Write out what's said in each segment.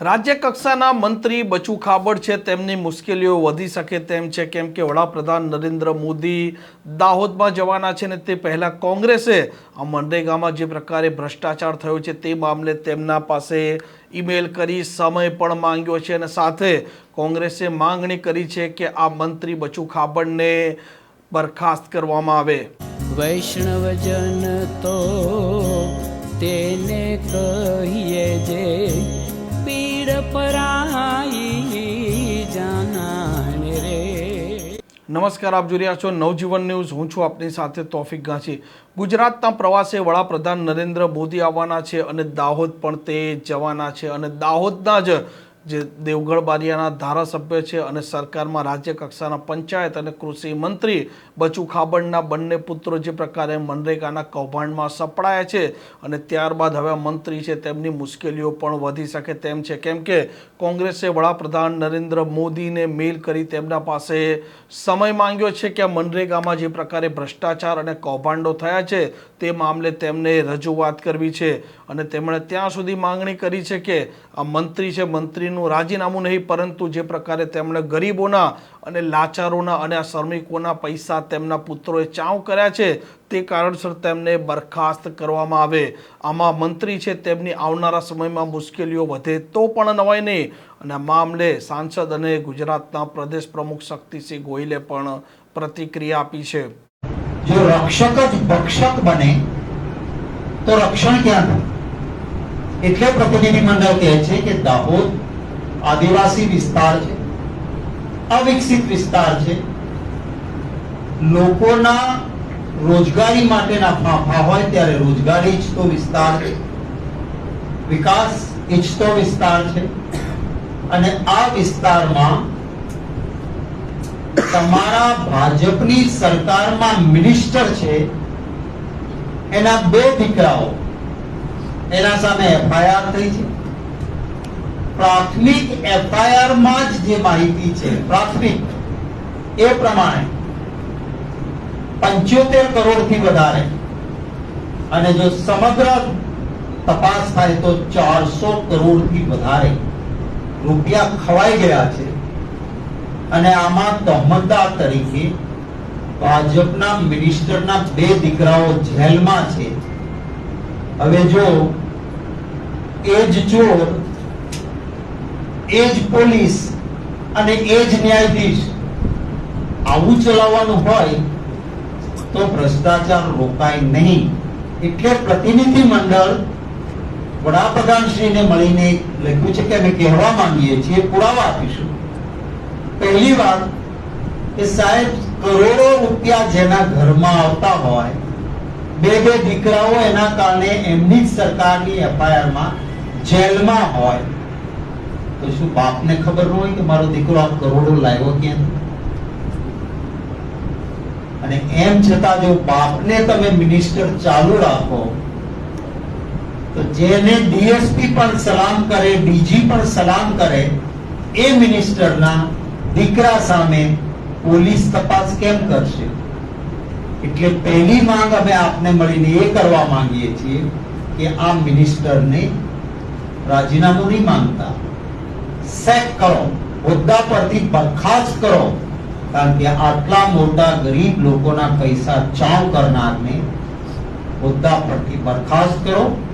રાજ્ય કક્ષાના મંત્રી બચુ ખાબડ છે, તેમની મુશ્કેલીઓ વધી શકે તેમ છે, કેમ કે વડાપ્રધાન નરેન્દ્ર મોદી દાહોદમાં જવાના છે ને તે પહેલાં કોંગ્રેસે આ મનરેગામાં જે પ્રકારે ભ્રષ્ટાચાર થયો છે તે મામલે તેમના પાસે ઈમેલ કરી સમય પણ માંગ્યો છે અને સાથે કોંગ્રેસે માંગણી કરી છે કે આ મંત્રી બચુ ખાબડને બરખાસ્ત કરવામાં આવે. વૈષ્ણવજન તો તેને કહીએ જે પીડ પરાઈ જાનાને રે. નમસ્કાર, આપ જોઈ રહ્યા છો નવજીવન ન્યૂઝ. હું છું આપની સાથે તોફિક ગાંચી ગુજરાતના પ્રવાસે વડાપ્રધાન નરેન્દ્ર મોદી આવવાના છે અને દાહોદ પણ તે જવાના છે અને દાહોદના જ જે દેવગઢ બારિયાના ધારાસભ્ય છે અને સરકારમાં રાજ્ય કક્ષાના પંચાયત અને કૃષિ મંત્રી બચુ ખાબડના બંને પુત્રો જે પ્રકારે મનરેગાના કૌભાંડમાં સપડાયા છે અને ત્યારબાદ હવે મંત્રી છે, તેમની મુશ્કેલીઓ પણ વધી શકે તેમ છે. કેમ કે કોંગ્રેસે વડાપ્રધાન નરેન્દ્ર મોદીને મેલ કરી તેમના પાસે સમય માંગ્યો છે કે મનરેગામાં જે પ્રકારે ભ્રષ્ટાચાર અને કૌભાંડો થયા છે તે મામલે તેમને રજૂઆત કરવી છે અને તેમણે ત્યાં સુધી માંગણી કરી છે કે આ મંત્રી છે મંત્રીનું રાજીનામું નહીં, પરંતુ જે પ્રકારે તેમણે ગરીબોના અને લાચારોના અને આ શ્રમિકોના પૈસા તેમના પુત્રોએ ચાવ કર્યા છે, તે કારણસર તેમને બરખાસ્ત કરવામાં આવે. આમાં મંત્રી છે, તેમની આવનારા સમયમાં મુશ્કેલીઓ વધે તો પણ નવાય નહીં. અને મામલે સાંસદ અને ગુજરાતના પ્રદેશ પ્રમુખ શક્તિસિંહ ગોહિલે પણ પ્રતિક્રિયા આપી છે. જો રક્ષક જ ભક્ષક બને, તો રક્ષણ ક્યાં એટલે પ્રતિનિધિ મંડળ કહે છે કે દાહોદ આદિવાસી વિસ્તાર છે, અવિકસિત વિસ્તાર છે. લોકોના રોજગારી માટેના ફાંફા હોય ત્યારે રોજગારી ઈચ્છતો વિસ્તાર છે, વિકાસ ઈચ્છતો વિસ્તાર છે. અને આ વિસ્તારમાં તમારા ભાજપની સરકારમાં મિનિસ્ટર છે, એના બે દીકરાઓ, એના સામે એફઆઈઆર થઈ છે. પ્રાથમિક એફઆઈઆરમાં જ જે માહિતી છે, પ્રાથમિક, એ પ્રમાણે પંચોતેર કરોડથી વધારે. અને જો સમગ્ર તપાસ થાય તો ચારસો કરોડથી વધારે રૂપિયા ખવાઈ ગયા છે. અને આમાં તહમતદાર તરીકે ભાજપના મિનિસ્ટરના બે દીકરાઓ જેલમાં છે. હવે જો એ જ ચોર એ જ પોલીસ અને એ જ ન્યાયાધીશ આવું ચલાવવાનું હોય તો ભ્રષ્ટાચાર રોકાય નહીં. એટલે પ્રતિનિધિ મંડળ વડાપ્રધાનશ્રીને મળીને લખ્યું છે કે અમે કહેવા માંગીએ છીએ, પુરાવા આપીશું. પહેલી વાત કે સાહેબ, કરોડો રૂપિયા જેના ઘરમાં આવતા હોય, બે બે દીકરાઓ એના કારણે એમની જ સરકારની એફઆઈઆરમાં જેલમાં હોય. તો શું બાપને ખબર ન હોય કે મારો દીકરો આ કરોડો લાવ્યો ક્યાં? અને એમ છતાં જો બાપને તમે મિનિસ્ટર ચાલુ રાખો, તો જેને ડીએસપી પણ સલામ કરે ડીજી પણ સલામ કરે, એ મિનિસ્ટરના દીકરા સામે પોલીસ તપાસ કેમ કરશે? એટલે પહેલી માંગ અમે આપને મળીને એ કરવા માંગીએ છીએ કે આ મિનિસ્ટરને રાજીનામું નહીં માંગતા. સેક કરો. હોદ્દા પરથી બરખાસ્ત કરો. કારણ કે આટલા મોટા ગરીબ લોકોના પૈસા ચાવ કરનારને હોદ્દા પરથી બરખાસ્ત કરો.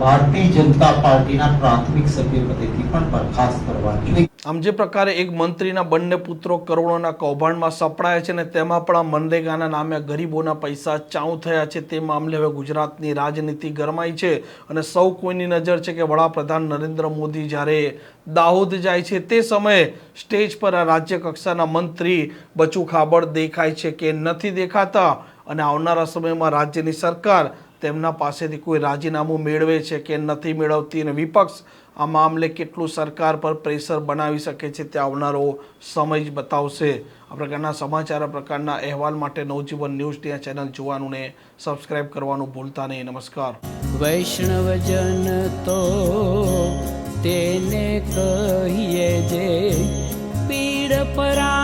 ભારતીય જનતા પાર્ટીના પ્રાથમિક સભ્ય પદેથી પણ બરખાસ્ત કરવા જોઈએ આમ જે પ્રકારે એક મંત્રીના બંને પુત્રો કરોડોના કૌભાંડમાં સપડાયા છે ને તેમાં પણ આ મનરેગાના નામે ગરીબોના પૈસા ચાઉ થયા છે, તે મામલે હવે ગુજરાતની રાજનીતિ ગરમાઈ છે અને સૌ કોઈની નજર છે કે વડાપ્રધાન નરેન્દ્ર મોદી જ્યારે દાહોદ જાય છે, તે સમયે સ્ટેજ પર આ રાજ્ય કક્ષાના મંત્રી બચુ ખાબડ દેખાય છે કે નથી દેખાતા અને આવનારા સમયમાં રાજ્યની સરકાર તેમના પાસેથી કોઈ રાજીનામું મેળવે છે કે નથી મેળવતી અને વિપક્ષ આ મામલે કેટલું સરકાર પર પ્રેશર બનાવી શકે છે તે આવનારો સમય જ બતાવશે. આ પ્રકારના સમાચાર પ્રકારના અહેવાલ માટે નવજીવન ન્યૂઝ ત્યાં ચેનલ જોવાનું ને સબસ્ક્રાઈબ કરવાનું ભૂલતા નહીં. નમસ્કાર. વૈષ્ણવજન તો તેને કહીએ જે પીડ પરાઈ